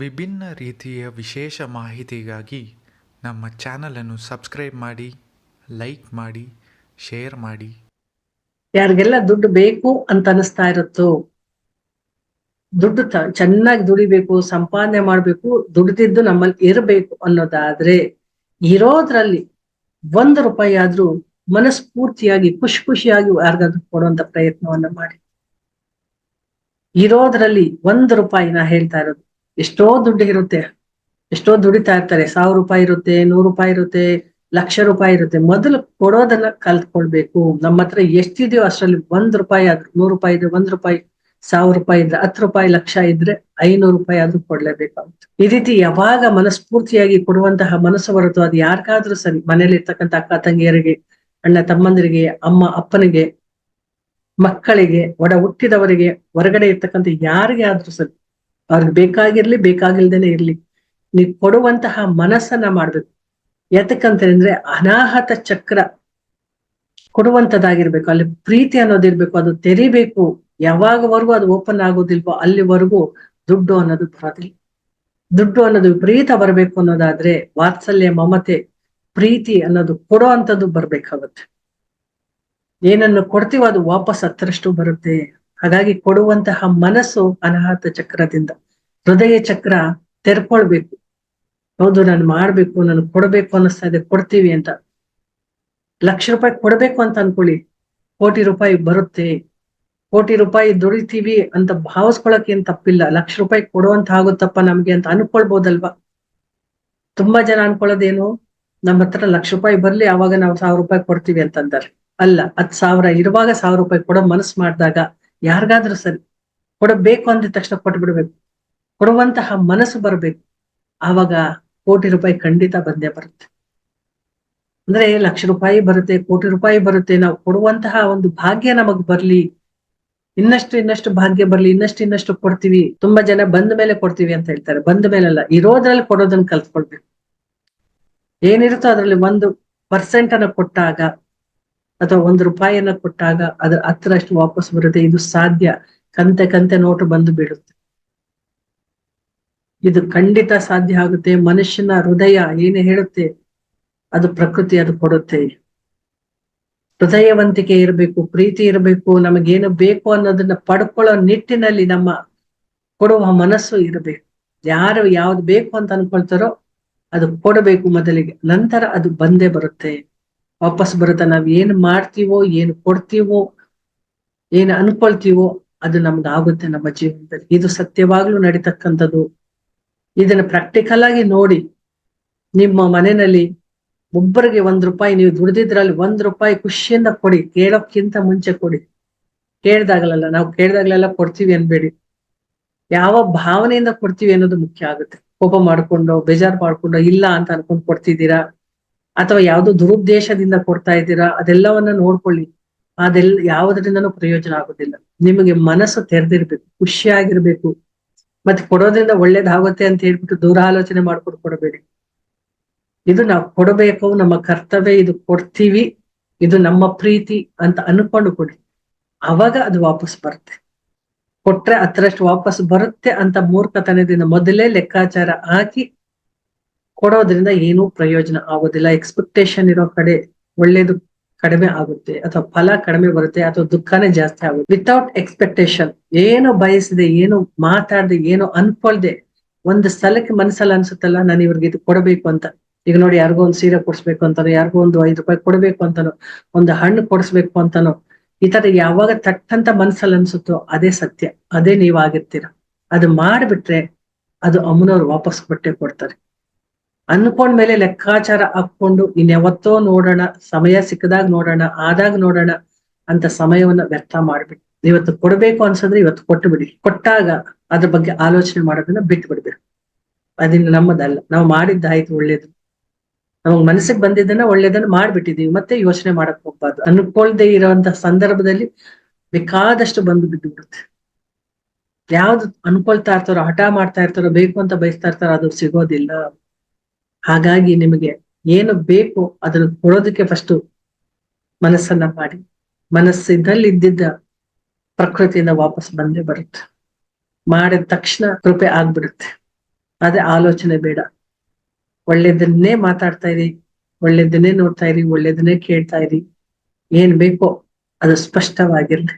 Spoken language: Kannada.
ವಿಭಿನ್ನ ರೀತಿಯ ವಿಶೇಷ ಮಾಹಿತಿಗಾಗಿ ನಮ್ಮ ಚಾನಲನ್ನು ಸಬ್ಸ್ಕ್ರೈಬ್ ಮಾಡಿ, ಲೈಕ್ ಮಾಡಿ, ಶೇರ್ ಮಾಡಿ. ಯಾರಿಗೆಲ್ಲ ದುಡ್ಡು ಬೇಕು ಅಂತ ಅನಿಸ್ತಾ ಇರುತ್ತೋ, ದುಡ್ಡು ಚೆನ್ನಾಗಿ ದುಡಿಬೇಕು, ಸಂಪಾದನೆ ಮಾಡಬೇಕು, ದುಡ್ದಿದ್ದು ನಮ್ಮಲ್ಲಿ ಇರಬೇಕು ಅನ್ನೋದಾದ್ರೆ, ಇರೋದ್ರಲ್ಲಿ ಒಂದು ರೂಪಾಯಿ ಆದ್ರೂ ಮನಸ್ಫೂರ್ತಿಯಾಗಿ, ಖುಷಿ ಖುಷಿಯಾಗಿ ಯಾರಿಗಾದ್ರೂ ಕೊಡುವಂತ ಪ್ರಯತ್ನವನ್ನ ಮಾಡಿ. ಇರೋದ್ರಲ್ಲಿ ಒಂದು ರೂಪಾಯಿ ನಾ ಹೇಳ್ತಾ ಇರೋದು. ಎಷ್ಟೋ ದುಡ್ಡು ಇರುತ್ತೆ. ಎಷ್ಟೋ ದುಡಿತಾ ಇರ್ತಾರೆ. ಸಾವಿರ ರೂಪಾಯಿ ಇರುತ್ತೆ, ನೂರು ರೂಪಾಯಿ ಇರುತ್ತೆ, ಲಕ್ಷ ರೂಪಾಯಿ ಇರುತ್ತೆ. ಮೊದಲು ಕೊಡೋದನ್ನ ಕಲ್ತ್ಕೊಳ್ಬೇಕು. ನಮ್ಮ ಹತ್ರ ಎಷ್ಟಿದೆಯೋ ಅಷ್ಟರಲ್ಲಿ ಒಂದ್ ರೂಪಾಯಿ ಆದ್ರೂ, ನೂರು ರೂಪಾಯಿ ಇದ್ರೆ ಒಂದ್ ರೂಪಾಯಿ, ಸಾವಿರ ರೂಪಾಯಿ ಇದ್ರೆ ಹತ್ತು ರೂಪಾಯಿ, ಲಕ್ಷ ಇದ್ರೆ ಐನೂರು ರೂಪಾಯಿ ಆದ್ರೂ ಕೊಡ್ಲೇಬೇಕಾಗುತ್ತೆ. ಈ ರೀತಿ ಯಾವಾಗ ಮನಸ್ಫೂರ್ತಿಯಾಗಿ ಕೊಡುವಂತಹ ಮನಸ್ಸು ಬರುತ್ತೋ ಅದು ಯಾರಿಗಾದ್ರೂ ಸರಿ. ಮನೇಲಿ ಇರ್ತಕ್ಕಂಥ ಅಕ್ಕ ತಂಗಿಯರಿಗೆ, ಅಣ್ಣ ತಮ್ಮಂದಿರಿಗೆ, ಅಮ್ಮ ಅಪ್ಪನಿಗೆ, ಮಕ್ಕಳಿಗೆ, ಒಡ ಹುಟ್ಟಿದವರಿಗೆ, ಹೊರಗಡೆ ಇರ್ತಕ್ಕಂಥ ಯಾರಿಗೆ ಆದ್ರೂ ಸರಿ. ಅವ್ರಿಗೆ ಬೇಕಾಗಿರ್ಲಿ ಬೇಕಾಗಿಲ್ದೇನೆ ಇರ್ಲಿ. ನೀವು ಕೊಡುವಂತಹ ಮನಸ್ಸನ್ನ ಮಾಡ್ಬೇಕು. ಯಾತಕ್ಕಂತಂದ್ರೆ ಅನಾಹತ ಚಕ್ರ ಕೊಡುವಂತದಾಗಿರ್ಬೇಕು ಅಲ್ಲಿ ಪ್ರೀತಿ ಅನ್ನೋದಿರ್ಬೇಕು ಅದು ತೆರಿಬೇಕು. ಯಾವಾಗವರೆಗೂ ಅದು ಓಪನ್ ಆಗೋದಿಲ್ವೋ ಅಲ್ಲಿವರೆಗೂ ದುಡ್ಡು ಅನ್ನೋದು ಬರೋದಿಲ್ಲ. ದುಡ್ಡು ಅನ್ನೋದು ವಿಪರೀತ ಬರಬೇಕು ಅನ್ನೋದಾದ್ರೆ ವಾತ್ಸಲ್ಯ, ಮಮತೆ, ಪ್ರೀತಿ ಅನ್ನೋದು ಕೊಡೋ ಅಂತದ್ದು ಬರ್ಬೇಕಾಗುತ್ತೆ. ಏನನ್ನು ಕೊಡ್ತೀವೋ ಅದು ವಾಪಸ್ ಹತ್ತರಷ್ಟು ಬರುತ್ತೆ. ಹಾಗಾಗಿ ಕೊಡುವಂತಹ ಮನಸ್ಸು ಅನಾಹತ ಚಕ್ರದಿಂದ. ಹೃದಯ ಚಕ್ರ ತೆರ್ಕೊಳ್ಬೇಕು. ಹೌದು, ನಾನು ಮಾಡ್ಬೇಕು, ನಾನು ಕೊಡ್ಬೇಕು ಅನ್ನಿಸ್ತಾ ಇದೆ, ಕೊಡ್ತೀವಿ ಅಂತ. ಲಕ್ಷ ರೂಪಾಯಿ ಕೊಡ್ಬೇಕು ಅಂತ ಅನ್ಕೊಳ್ಳಿ. ಕೋಟಿ ರೂಪಾಯಿ ಬರುತ್ತೆ. ಕೋಟಿ ರೂಪಾಯಿ ದುಡಿತೀವಿ ಅಂತ ಭಾವಿಸ್ಕೊಳಕ್ ಏನ್ ತಪ್ಪಿಲ್ಲ. ಲಕ್ಷ ರೂಪಾಯಿ ಕೊಡುವಂತ ಆಗುತ್ತಪ್ಪ ನಮ್ಗೆ ಅಂತ ಅನ್ಕೊಳ್ಬೋದಲ್ವಾ? ತುಂಬಾ ಜನ ಅನ್ಕೊಳ್ಳೋದೇನು? ನಮ್ಮ ಹತ್ರ ಲಕ್ಷ ರೂಪಾಯಿ ಬರ್ಲಿ ಅವಾಗ ನಾವು ಸಾವಿರ ರೂಪಾಯಿ ಕೊಡ್ತೀವಿ ಅಂತಂದಾರೆ ಅಲ್ಲ, ಹತ್ ಸಾವಿರ ಇರುವಾಗ ಸಾವಿರ ರೂಪಾಯಿ ಕೊಡೋ ಮನಸ್ಸು ಮಾಡಿದಾಗ ಯಾರಿಗಾದ್ರೂ ಸರಿ, ಕೊಡಬೇಕು ಅಂದ ತಕ್ಷಣ ಕೊಟ್ಬಿಡ್ಬೇಕು. ಕೊಡುವಂತಹ ಮನಸ್ಸು ಬರಬೇಕು. ಆವಾಗ ಕೋಟಿ ರೂಪಾಯಿ ಖಂಡಿತ ಬಂದೇ ಬರುತ್ತೆ. ಅಂದ್ರೆ ಲಕ್ಷ ರೂಪಾಯಿ ಬರುತ್ತೆ, ಕೋಟಿ ರೂಪಾಯಿ ಬರುತ್ತೆ. ನಾವು ಕೊಡುವಂತಹ ಒಂದು ಭಾಗ್ಯ ನಮಗ್ ಬರ್ಲಿ. ಇನ್ನಷ್ಟು ಇನ್ನಷ್ಟು ಭಾಗ್ಯ ಬರ್ಲಿ, ಇನ್ನಷ್ಟು ಇನ್ನಷ್ಟು ಕೊಡ್ತೀವಿ. ತುಂಬಾ ಜನ ಬಂದ ಮೇಲೆ ಕೊಡ್ತೀವಿ ಅಂತ ಹೇಳ್ತಾರೆ. ಬಂದ ಮೇಲೆಲ್ಲ, ಇರೋದ್ರಲ್ಲಿ ಕೊಡೋದನ್ನ ಕಲ್ತ್ಕೊಳ್ಬೇಕು. ಏನಿರುತ್ತೋ ಅದ್ರಲ್ಲಿ ಒಂದು ಪರ್ಸೆಂಟ್ ಅನ್ನ ಕೊಟ್ಟಾಗ ಅಥವಾ ಒಂದು ರೂಪಾಯಿಯನ್ನ ಕೊಟ್ಟಾಗ ಅದ್ರ ಹತ್ತರಷ್ಟು ವಾಪಸ್ ಬರುತ್ತೆ. ಇದು ಸಾಧ್ಯ. ಕಂತೆ ಕಂತೆ ನೋಟು ಬಂದು ಬೀಳುತ್ತೆ. ಇದು ಖಂಡಿತ ಸಾಧ್ಯ ಆಗುತ್ತೆ. ಮನುಷ್ಯನ ಹೃದಯ ಏನು ಹೇಳುತ್ತೆ, ಅದು ಪ್ರಕೃತಿ ಅದು ಕೊಡುತ್ತೆ. ಹೃದಯವಂತಿಕೆ ಇರಬೇಕು, ಪ್ರೀತಿ ಇರಬೇಕು, ನಮಗೇನು ಬೇಕು ಅನ್ನೋದನ್ನ ಪಡ್ಕೊಳ್ಳೋ ನಿಟ್ಟಿನಲ್ಲಿ ನಮ್ಮ ಕೊಡುವ ಮನಸ್ಸು ಇರಬೇಕು. ಯಾರು ಯಾವ್ದು ಬೇಕು ಅಂತ ಅನ್ಕೊಳ್ತಾರೋ ಅದು ಕೊಡಬೇಕು ಮೊದಲಿಗೆ. ನಂತರ ಅದು ಬಂದೇ ಬರುತ್ತೆ. ವಾಪಸ್ ಬರುತ್ತೆ. ನಾವ್ ಏನ್ ಮಾಡ್ತೀವೋ, ಏನ್ ಕೊಡ್ತೀವೋ, ಏನ್ ಅನ್ಕೊಳ್ತೀವೋ ಅದು ನಮ್ಗೆ ಆಗುತ್ತೆ ನಮ್ಮ ಜೀವನದಲ್ಲಿ. ಇದು ಸತ್ಯವಾಗ್ಲೂ ನಡೀತಕ್ಕಂಥದ್ದು. ಇದನ್ನ ಪ್ರಾಕ್ಟಿಕಲ್ ಆಗಿ ನೋಡಿ ನಿಮ್ಮ ಮನೆಯಲ್ಲಿ ಒಬ್ಬರಿಗೆ ಒಂದ್ ರೂಪಾಯಿ ನೀವು ದುಡಿದಿದ್ರಲ್ಲಿ ಒಂದ್ ರೂಪಾಯಿ ಖುಷಿಯಿಂದ ಕೊಡಿ, ಕೇಳೋಕ್ಕಿಂತ ಮುಂಚೆ ಕೊಡಿ. ಕೇಳ್ದಾಗಲಲ್ಲ, ನಾವು ಕೇಳ್ದಾಗ್ಲೆಲ್ಲ ಕೊಡ್ತೀವಿ ಅನ್ಬೇಡಿ. ಯಾವ ಭಾವನೆಯಿಂದ ಕೊಡ್ತೀವಿ ಅನ್ನೋದು ಮುಖ್ಯ ಆಗುತ್ತೆ. ಕೋಪ ಮಾಡ್ಕೊಂಡು, ಬೇಜಾರ್ ಮಾಡ್ಕೊಂಡು, ಇಲ್ಲ ಅಂತ ಅನ್ಕೊಂಡ್ ಕೊಡ್ತಿದ್ದೀರಾ? ಅಥವಾ ಯಾವ್ದೋ ದುರುದ್ದೇಶದಿಂದ ಕೊಡ್ತಾ ಇದ್ದೀರಾ? ಅದೆಲ್ಲವನ್ನ ನೋಡ್ಕೊಳ್ಳಿ. ಅದೆಲ್ಲ ಯಾವುದರಿಂದನೂ ಪ್ರಯೋಜನ ಆಗೋದಿಲ್ಲ. ನಿಮಗೆ ಮನಸ್ಸು ತೆರೆದಿರ್ಬೇಕು, ಖುಷಿಯಾಗಿರ್ಬೇಕು. ಮತ್ತೆ ಕೊಡೋದ್ರಿಂದ ಒಳ್ಳೇದಾಗುತ್ತೆ ಅಂತ ಹೇಳ್ಬಿಟ್ಟು ದೂರ ಆಲೋಚನೆ ಮಾಡ್ಕೊಂಡು ಕೊಡಬೇಡಿ. ಇದು ನಾವು ಕೊಡಬೇಕು, ನಮ್ಮ ಕರ್ತವ್ಯ ಇದು ಕೊಡ್ತೀವಿ, ಇದು ನಮ್ಮ ಪ್ರೀತಿ ಅಂತ ಅನ್ಕೊಂಡು ಕೊಡಿ. ಅವಾಗ ಅದು ವಾಪಸ್ ಬರುತ್ತೆ. ಕೊಟ್ರೆ ಅತ್ರಷ್ಟು ವಾಪಸ್ ಬರುತ್ತೆ ಅಂತ ಮೂರ್ಖತನದಿಂದ ಮೊದಲೇ ಲೆಕ್ಕಾಚಾರ ಹಾಕಿ ಕೊಡೋದ್ರಿಂದ ಏನೂ ಪ್ರಯೋಜನ ಆಗೋದಿಲ್ಲ. ಎಕ್ಸ್ಪೆಕ್ಟೇಷನ್ ಇರೋ ಕಡೆ ಒಳ್ಳೇದು ಕಡಿಮೆ ಆಗುತ್ತೆ ಅಥವಾ ಫಲ ಕಡಿಮೆ ಬರುತ್ತೆ ಅಥವಾ ದುಃಖನೇ ಜಾಸ್ತಿ ಆಗುತ್ತೆ. ವಿತೌಟ್ ಎಕ್ಸ್ಪೆಕ್ಟೇಷನ್ ಏನು ಬಯಸದೆ, ಏನು ಮಾತಾಡದೆ, ಏನು ಅನ್ಕೊಳ್ದೆ, ಒಂದು ಸ್ಥಳಕ್ಕೆ ಮನಸ್ಸಲ್ಲಿ ಅನ್ಸುತ್ತಲ್ಲ, ನಾನು ಇವ್ರಿಗೆ ಇದು ಕೊಡಬೇಕು ಅಂತ. ಈಗ ನೋಡಿ, ಯಾರಿಗೋ ಒಂದು ಸೀರೆ ಕೊಡ್ಸ್ಬೇಕು ಅಂತಾನೋ, ಯಾರಿಗೋ ಒಂದು ಐದು ರೂಪಾಯಿ ಕೊಡ್ಬೇಕು ಅಂತಾನೋ, ಒಂದು ಹಣ್ಣು ಕೊಡಿಸ್ಬೇಕು ಅಂತಾನೋ, ಈ ತರ ಯಾವಾಗ ತಟ್ಟಂತ ಮನ್ಸಲ್ಲಿ ಅನ್ಸುತ್ತೋ, ಅದೇ ಸತ್ಯ. ಅದೇ ನೀವಾಗಿರ್ತೀರ ಅದು ಮಾಡ್ಬಿಟ್ರೆ ಅದು ಅಮ್ಮನವ್ರು ವಾಪಸ್ ಕೊಟ್ಟೆ ಕೊಡ್ತಾರೆ. ಅನ್ಕೊಂಡ್ಮೇಲೆ ಲೆಕ್ಕಾಚಾರ ಹಾಕೊಂಡು ಇನ್ಯಾವತ್ತೋ ನೋಡೋಣ, ಸಮಯ ಸಿಕ್ಕದಾಗ ನೋಡೋಣ, ಆದಾಗ ನೋಡೋಣ ಅಂತ ಸಮಯವನ್ನ ವ್ಯರ್ಥ ಮಾಡ್ಬಿಟ್ಟು ಇವತ್ತು ಕೊಡ್ಬೇಕು ಅನ್ಸಿದ್ರೆ ಇವತ್ತು ಕೊಟ್ಟು ಬಿಡಿ. ಕೊಟ್ಟಾಗ ಅದ್ರ ಬಗ್ಗೆ ಆಲೋಚನೆ ಮಾಡೋದನ್ನ ಬಿಟ್ಟು ಬಿಡ್ಬೇಕು. ಅದಿನ್ ನಮ್ಮದಲ್ಲ. ನಾವು ಮಾಡಿದ್ದಾಯ್ತು, ಒಳ್ಳೇದು. ನಮಗ್ ಮನಸ್ಸಿಗೆ ಬಂದಿದ್ದನ್ನ ಒಳ್ಳೇದನ್ನ ಮಾಡ್ಬಿಟ್ಟಿದೀವಿ. ಮತ್ತೆ ಯೋಚನೆ ಮಾಡಕ್ ಹೋಗ್ಬಾರ್ದು. ಅನ್ಕೊಳ್ದೆ ಇರೋಂತ ಸಂದರ್ಭದಲ್ಲಿ ಬೇಕಾದಷ್ಟು ಬಂದು ಬಿದ್ದು ಬಿಡುತ್ತೆ ಯಾವ್ದು ಅನ್ಕೊಳ್ತಾ ಇರ್ತಾರೋ, ಹಠ ಮಾಡ್ತಾ ಇರ್ತಾರೋ, ಬೇಕು ಅಂತ ಬಯಸ್ತಾ ಇರ್ತಾರೋ, ಅದು ಸಿಗೋದಿಲ್ಲ. ಹಾಗಾಗಿ ನಿಮಗೆ ಏನು ಬೇಕು ಅದನ್ನು ಕೊಡೋದಕ್ಕೆ ಫಸ್ಟ್ ಮನಸ್ಸನ್ನ ಮಾಡಿ. ಮನಸ್ಸಿನಲ್ಲಿ ಇದ್ದಿದ್ದ ಪ್ರಕೃತಿಯಿಂದ ವಾಪಸ್ ಬಂದೇ ಬರುತ್ತೆ. ಮಾಡಿದ ತಕ್ಷಣ ಕೃಪೆ ಆಗ್ಬಿಡುತ್ತೆ. ಅದೇ ಆಲೋಚನೆ ಬೇಡ. ಒಳ್ಳೇದನ್ನೇ ಮಾತಾಡ್ತಾ ಇರಿ, ಒಳ್ಳೇದನ್ನೇ ನೋಡ್ತಾ ಇರಿ, ಒಳ್ಳೇದನ್ನೇ ಕೇಳ್ತಾ ಇರಿ. ಏನ್ ಬೇಕೋ ಅದು ಸ್ಪಷ್ಟವಾಗಿರ್ಲಿ.